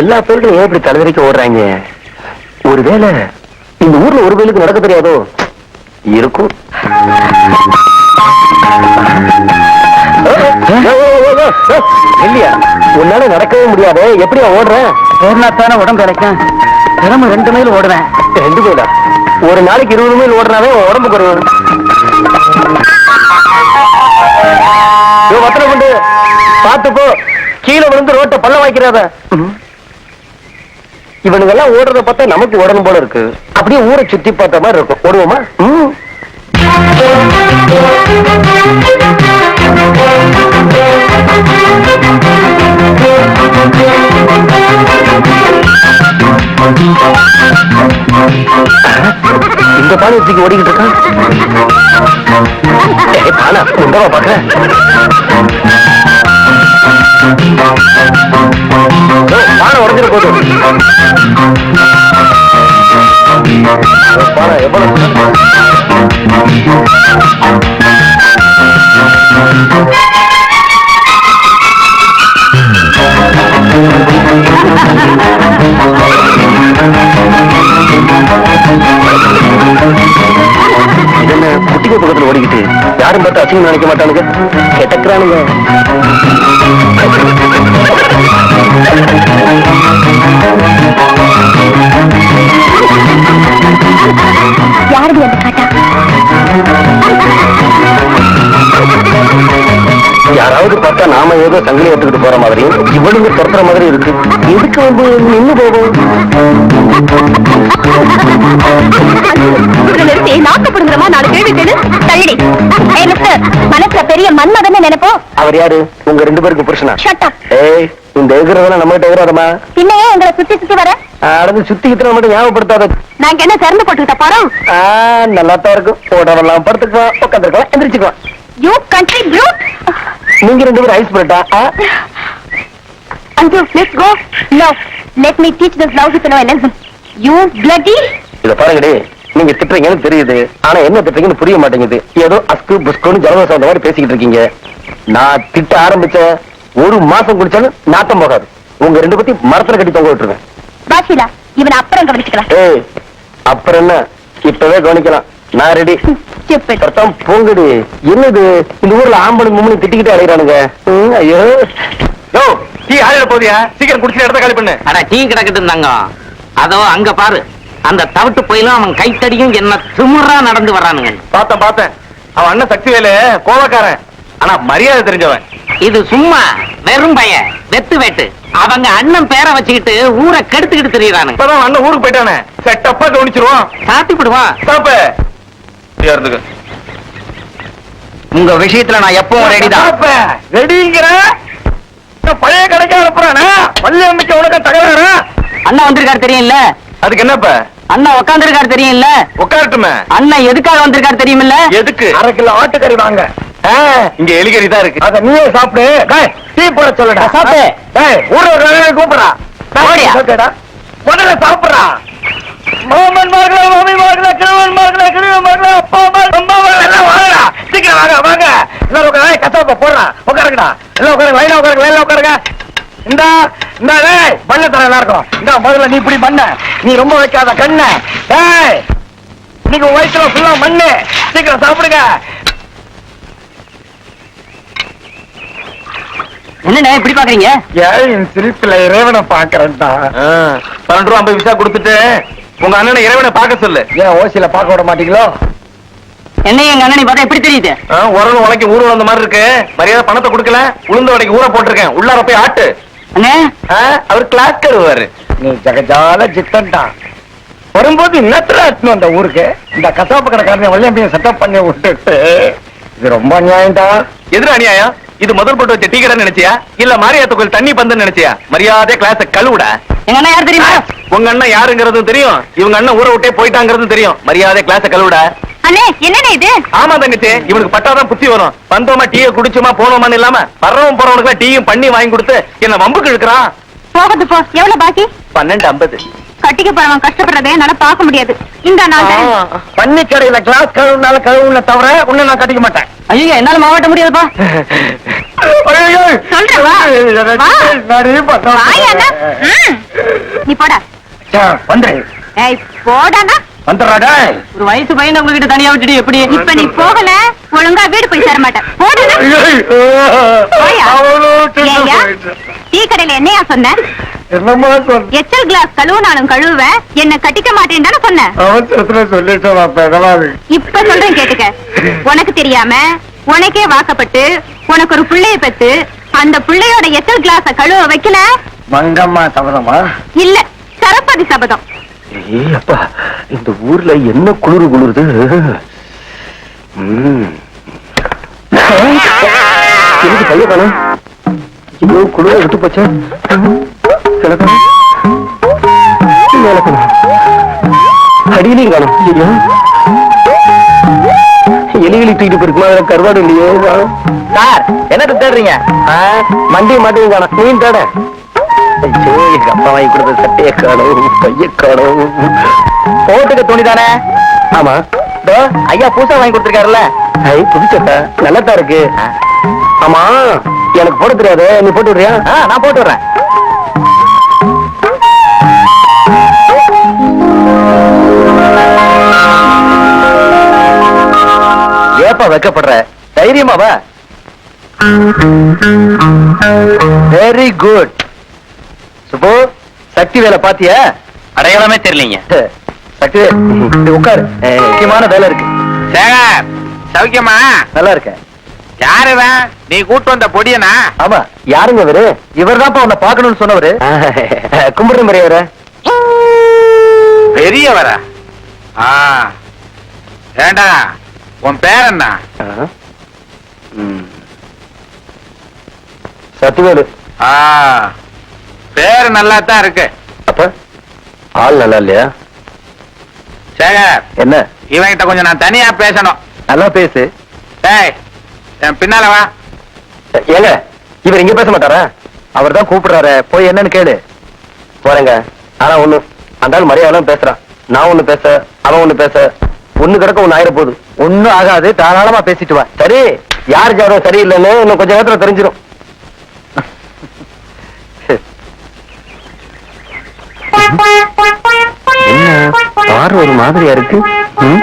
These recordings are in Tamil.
எல்லா பேர்களும் ஏன் இப்படி தலைவரிக்க ஓடுறாங்க? ஒருவேளை இந்த ஊர்ல ஒரு பேருக்கு நடக்க தெரியாதோ? இருக்கும். இல்லையா? உன்னால நடக்கவே முடியாது. எப்படியா ஓடுறேன்? ஓடினாத்தானே உடம்பு கிடைக்கும். தினமும் ரெண்டு மைல் ஓடுவேன். ரெண்டு மைலா ஒரு நாளைக்கு இருபது மைல் ஓடுனாவே உன் உடம்பு குறையும் பத்திரம் கொண்டு பார்த்து போ. கீழே விழுந்து ரோட்டை பள்ள வாய்க்கிறாத. இவனுங்க எல்லாம் ஓடுறத பார்த்தா நமக்கு ஓடணும் போல இருக்கு. அப்படியே ஊரை சுத்தி பார்த்த மாதிரி இருக்கும். ஓடுவோமா? பானை வச்சுக்கு ஓடிக்கிட்டு இருக்கான் ஏய், பானா உண்டவா பாக்க. பானை உடஞ்சிட போதும் பானை எவ்வளவு Thank you. யாரும் நினைக்க மாட்டானுங்க. கெட்டக்குறானுங்க. யாருடைய அந்த காட்டா? யாராவது பார்த்தா நாம ஏதோ சங்கிலி எடுத்துக்கிட்டு போற மாதிரியும் இவனுங்க துரத்துற மாதிரி இருக்கு. எதுக்கு வந்து இவரை நிறுத்தி நாக்கப்படுங்கிறமா நாலு கேள்வி கேளு. தள்ளி ஏய் மிஸ்டர் மனசுல பெரிய மன்மதன்னு நினைப்போம் அவர் யாரு? உங்க ரெண்டு பேருக்கு புருஷனா? ஏய் இந்த எதிரதெல்லாம் நம்ம கிட்ட எதிராதமா பின்ன ஏன் எங்களை சுத்தி சுத்தி வர? அடந்து சுத்திக்கிட்டு மட்டும் ஞாபகப்படுத்தாத. நாங்க என்ன திறந்து போட்டுக்கிட்ட போறோம்? ஆ, நல்லாத்தான் இருக்கும். போடலாம் படுத்துக்கலாம் உட்காந்துருக்கலாம் எந்திரிச்சுக்கலாம். யூ கண்ட்ரி ப்ரூட் நீங்க ரெண்டு பேரும் ஐஸ் போட்டா அஞ்சு let's go no let me teach this love with no lesson you bloody இத பாருங்கடி நீங்க திட்டுறீங்கன்னு தெரியுது. ஆனா என்ன திட்டுறீங்கன்னு புரிய மாட்டேங்குது. ஏதோ அஸ்கு புஸ்குன்னு ஜலதோஷம் அந்த மாதிரி பேசிக்கிட்டு இருக்கீங்க. நான் திட்ட ஆரம்பிச்ச ஒரு மாசம் குடிச்சாலும் நாட்டம் போகாது. உங்க ரெண்டு பத்தி மரத்துல கட்டி தொங்க விட்டுருவேன். பாஷிலா இவனை அப்புறம் கவனிச்சுக்கலாம். ஏய் அப்புறம் என்ன? இப்பவே கவனிக்கலாம். நான் ரெடி. கர்த்தம் போங்கடி. என்னது? இந்த ஊர்ல ஆம்பளை மும்மணி திட்டிக்கிட்டே அலைகிறானுங்க ம், ஐயோ. யோ டீ ஆயிட போதியா? சீக்கிரம் குடிச்சு இடத்த காலி பண்ணு. ஆனா டீ கிடக்குது இருந்தாங்க அதோ அங்க பாரு. அந்த தவிட்டு போயிலும் அவன் கைத்தடியும் என்ன திமிரா நடந்து வர்றானுங்க. பார்த்தேன் பார்த்தேன். அவன் அண்ணன் சக்தி வேலு கோவக்காரன். ஆனா மரியாதை தெரிஞ்சவன். இது சும்மா வெறும் பையன் வெத்து வெட்டு. அவங்க அண்ணன் பேரை வச்சுக்கிட்டு ஊரை கெடுத்துக்கிட்டு தெரியறானுங்க. இப்பதான் அண்ணன் ஊருக்கு போயிட்டானே. செட்டப்பா கவனிச்சிருவான். சாத்தி விடுவான் சாப்பு இருந்துக்கு. உங்க விஷயத்துல நான் எப்பவும் ரெடிதான் ரெடிங்கிற பழைய கடைக்கு அனுப்புறானே? பள்ளி அமைக்க உனக்கு தகராறு? அண்ணா வந்திருக்காரு தெரியும்ல? அதுக்கு என்னப்ப? அண்ணா உட்காந்துருக்காரு தெரியும்ல? உட்காரட்டுமே அண்ணன் எதுக்காக வந்திருக்காரு தெரியுமில்ல எதுக்கு? அரை கிலோ ஆட்டுக்கறி வாங்க. இங்க எலிகறி தான் இருக்கு. அத நீயே சாப்பிடு. டீ போட சொல்லுடா. சாப்பிடு. ஊர்ல ஒரு வேலையை. ஓகேடா முதல்ல சாப்பிடுறா மாமன் மகளே மாமி மகளே கிழவன் மகளே மகளே அப்பா அம்மா அம்மா மகளே எல்லாம் வாங்கடா. சீக்கிரம் வாங்க வாங்க. எல்லாரும் உட்கார கசாப்ப போடுறா உட்காருங்கடா. எல்லாம் உட்காருங்க லைனா உட்காருங்க லைனா உட்காருங்க. இந்தா இந்தா டேய் பண்ண தர எல்லாருக்கும். இந்தா முதல்ல நீ இப்படி பண்ண. நீ ரொம்ப வைக்காத கண்ணு. டேய் நீங்க உன் வயிற்றுல ஃபுல்லா மண்ணு. சீக்கிரம் சாப்பிடுங்க. என்னண்ணே இப்படி பாக்குறீங்க? ஏன் சிரிப்புல இறைவனை பாக்குறேன்டா. பன்னெண்டு ரூபா ஐம்பது விசா கொடுத்துட்டு உங்க அண்ணனை இறைவனை பார்க்க சொல்லு. ஏன் ஓசியில பார்க்க விட மாட்டீங்களோ? என்ன எங்க அண்ணனை பார்த்தா எப்படி தெரியுது? உரல் உலைக்கு ஊர் வந்த மாதிரி இருக்கு. மரியாதை பணத்தை கொடுக்கல. உளுந்த உடைக்கு ஊற போட்டிருக்கேன். உள்ளார போய் ஆட்டு. அண்ணே. அவர் கிளாஸ் கருவாரு. நீ ஜகஜால ஜித்தன்டா வரும்போது இன்னத்துல ஆட்டணும் அந்த ஊருக்கு? இந்த கசாப்பு கடைக்காரனை வள்ளியம்பையும் செட்டப் பண்ணி விட்டுட்டு இது ரொம்ப அநியாயம்டா. எதிர அநியாயம்? இது முதல் போட்டு வச்ச டீ கடை நினைச்சியா? இல்ல மாரியாத்த கோயில் தண்ணி பந்துன்னு நினைச்சியா? மரியாதை கிளாஸ கழுவுடா. எங்க அண்ணா யார் தெரியுமா? உங்க அண்ணன் யாருங்கிறதும் தெரியும். இவங்க அண்ணன் ஊரை விட்டே போயிட்டாங்கிறதும் தெரியும். மரியாதை கிளாஸ கழுவுடா. அண்ணே என்னண்ணே இது? ஆமா தங்கச்சி இவனுக்கு பட்டாதான் புத்தி வரும். வந்தோமா டீயை குடிச்சோமா போனோமான்னு இல்லாம வர்றவன் போறவனுக்கு டீயும் பண்ணி வாங்கி கொடுத்து என்ன வம்புக்கு இழுக்கிறான். போகுது போ. எவ்வளவு பாக்கி? பன்னெண்டு ஐம்பது. கட்டிக்க போறவன் கஷ்டப்படுறதை என்னால பார்க்க முடியாது. இந்த நான். பண்ணி கடையில கிளாஸ் கழுவுனால கழுவுன தவிர உன்னை நான் கட்டிக்க மாட்டேன். ஐயோ என்னால மாவட்ட முடியாதுப்பா. நீ போடா. ஏய் போடாண்ணா வந்துடுறாடா ஒரு வயசு பையனை உங்ககிட்ட தனியா விட்டுட்டு எப்படி? இப்ப நீ போகல ஒழுங்கா வீடு போய் சேர மாட்டேன்? ஏய்யா, டீ கடையில என்னையா சொன்ன? எச்சல் கிளாஸ் கழுவுனாலும் கழுவுவ என்ன கட்டிக்க மாட்டேன்னு தானே சொன்ன. அவசரத்துல இப்ப சொல்றேன் கேட்டுக்க. உனக்கு தெரியாம உனக்கே வாக்கப்பட்டு உனக்கு ஒரு பிள்ளைய பெத்து அந்த பிள்ளையோட எச்சல் கிளாஸ கழுவ வைக்கல? மங்கம்மா சபதமா? இல்ல சரஸ்வதி சபதம். அப்பா இந்த ஊர்ல என்ன குளிர் குளிருது? ம். எதுக்கு பைய காணும் ஐயோ குளிர விட்டு போச்சே? ஐயோ எலிகளை தூக்கிட்டு போயிருக்குமா? அதுல கருவாடு இல்லையே சார் என்ன தேடுறீங்க? மண்டி மாட்டையும் காணும். நீ தேட. ஐயோ எங்க அப்பா வாங்கி கொடுத்த சட்டையை காணும் பைய காணும். போட்டுக்க துணி தானே? ஆமா. ஐயா பூசா வாங்கி கொடுத்திருக்காருல்ல? ஐ புது சட்டை. நல்லதா இருக்கு. ஆமா. எனக்கு போட தெரியாது. நீ போட்டு விடுறியா? நான் போட்டு விடுறேன். வைக்கப்படுற. தைரியமாவா வெரி குட் சுபு சக்தி வேலை பாத்தியா? அடையாளமே தெரியலீங்க. சக்தி உட்காரு. முக்கியமான வேலை இருக்கு. சேகர் சௌக்கியமா? நல்லா இருக்க யாரு இவன்? நீ கூட்டு வந்த பொடியனா? ஆமா யாருங்க இவரு? இவர் தான் உன்னை பாக்கணும்னு சொன்னவரு. கும்பிடுற முறையவர பெரியவரா? ஆ. ஏண்டா? உன் பேர் என்ன சத்துவேலு. ஆ பேர் நல்லா தான் இருக்கு. அப்ப? ஆள் நல்லா இல்லையா? சேகர். என்ன? இவன்கிட்ட கொஞ்சம் நான் தனியா பேசணும். நல்லா பேசு. டேய் என் பின்னால வா. ஏங்க இவர் இங்க பேச மாட்டாரா? அவர் தான் கூப்பிடுறாரு. போய் என்னன்னு கேளு. போறேங்க. ஆனா ஒண்ணு அந்த ஆள் மரியாதை பேசுறான். நான் ஒண்ணு பேச அவன் ஒண்ணு பேச. ஒண்ணு கிடக்க ஒண்ணு ஆயிர போகுது ஒண்ணும் ஆகாது தாராளமா பேசிட்டு வா. சரி? யார் ஜாதகம் சரியில்லைன்னு இன்னும் கொஞ்ச நேரத்துல தெரிஞ்சிடும் என்ன? பாரு ஒரு மாதிரியா இருக்கு? ம்?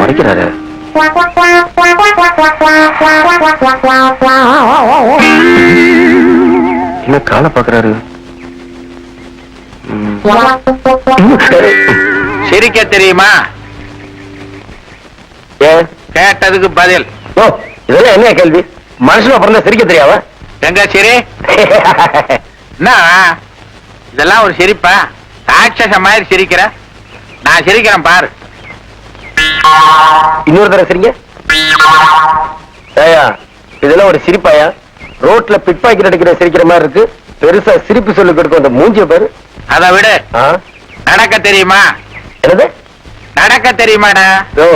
மறைக்கிறாரு என்ன காலை பாக்குறாரு சிரிக்க தெரியுமா? கேட்டதுக்கு பதில். ஓ இதெல்லாம் என்ன கேள்வி? மனுஷனா பிறந்த சிரிக்க தெரியாம எங்க சிரி என்ன இதெல்லாம் ஒரு சிரிப்பா? ராட்சச மாதிரி சிரிக்கிற? நான் சிரிக்கிறேன் பாரு. இன்னொரு தடவை சிரிங்க. ஏயா இதெல்லாம் ஒரு சிரிப்பாயா? ரோட்ல பிட் பாக்கெட் அடிக்கிற சிரிக்கிற மாதிரி இருக்கு. பெருசா சிரிப்பு சொல்லி கொடுக்க அந்த மூஞ்சிய பாரு. அதை விடு? நடக்க தெரியுமா? என்னது? நடக்க தெரியுமாடா? ஓ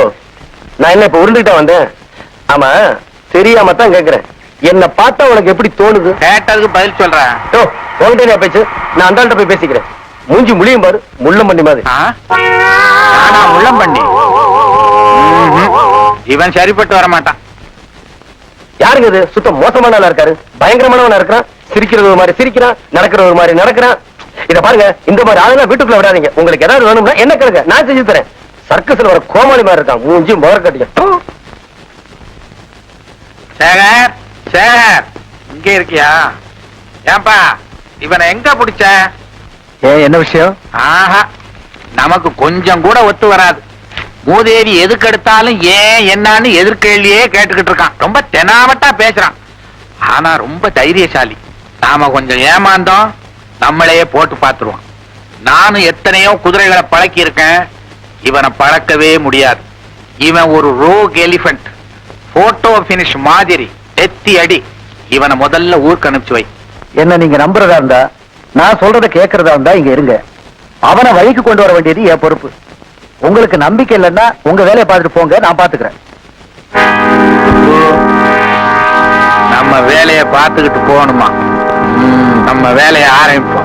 நான் என்ன இப்ப உருண்டுகிட்டா வந்தேன்? ஆமா தெரியாம தான் கேக்குறேன். என்ன பார்த்தா உனக்கு எப்படி தோணுது? கேட்டதுக்கு பதில் சொல்றேன். ஓ என்ன பேச்சு? நான் அந்த போய் பேசிக்கிறேன். மூஞ்சி முழியும் பாரு முள்ளம் பண்ணி மாதிரி. முள்ளம் பண்ணி. இவன் சரிப்பட்டு வர மாட்டான் யாருங்க இது? சுத்த மோசமான ஆளா இருக்காரு. பயங்கரமானவனா இருக்கிறான். சிரிக்கிறது ஒரு மாதிரி சிரிக்கிறான். நடக்கிறது ஒரு மாதிரி நடக்கிறான். இத பாருங்க இந்த மாதிரி ஆளுங்க வீட்டுக்குள்ள விடாதீங்க. உங்களுக்கு ஏதாவது வேணும்னா என்ன கேளுங்க. நான் செஞ்சு தரேன். சர்க்கஸ்ல வர கோமாளி மாதிரி இருக்கான். மூஞ்சி முகர் கட்டிக்க. சேகர் சேகர் இங்க இருக்கியா? ஏன்பா இவனை எங்க பிடிச்ச? ஏன் என்ன விஷயம்? ஆஹா நமக்கு கொஞ்சம் கூட ஒத்து வராது. மூதேவி எதுக்கு எடுத்தாலும் ஏன் என்னன்னு எதிர்கேள்வியே கேட்டுக்கிட்டு இருக்கான். ரொம்ப தெனாவட்டா பேசுறான். ஆனா ரொம்ப தைரியசாலி. நாம கொஞ்சம் ஏமாந்தோம் நம்மளையே போட்டு பார்த்துருவான். நானும் எத்தனையோ குதிரைகளை பழக்கி இருக்கேன் இவனை பழக்கவே முடியாது. இவன் ஒரு ரோக் எலிபென்ட் போட்டோ பினிஷ் மாதிரி எத்தி அடி. இவனை முதல்ல ஊருக்கு அனுப்பிச்சு வை. என்ன நீங்க நம்புறதா இருந்தா நான் சொல்றத கேக்குறதா இருந்தா இங்க இருங்க. அவனை வழிக்கு கொண்டு வர வேண்டியது என் பொறுப்பு. உங்களுக்கு நம்பிக்கை இல்லைன்னா உங்க வேலையை பார்த்துட்டு போங்க நான் பாத்துக்கிறேன். நம்ம வேலையை பார்த்துக்கிட்டு போகணுமா? நம்ம வேலையை ஆரம்பிப்போம்.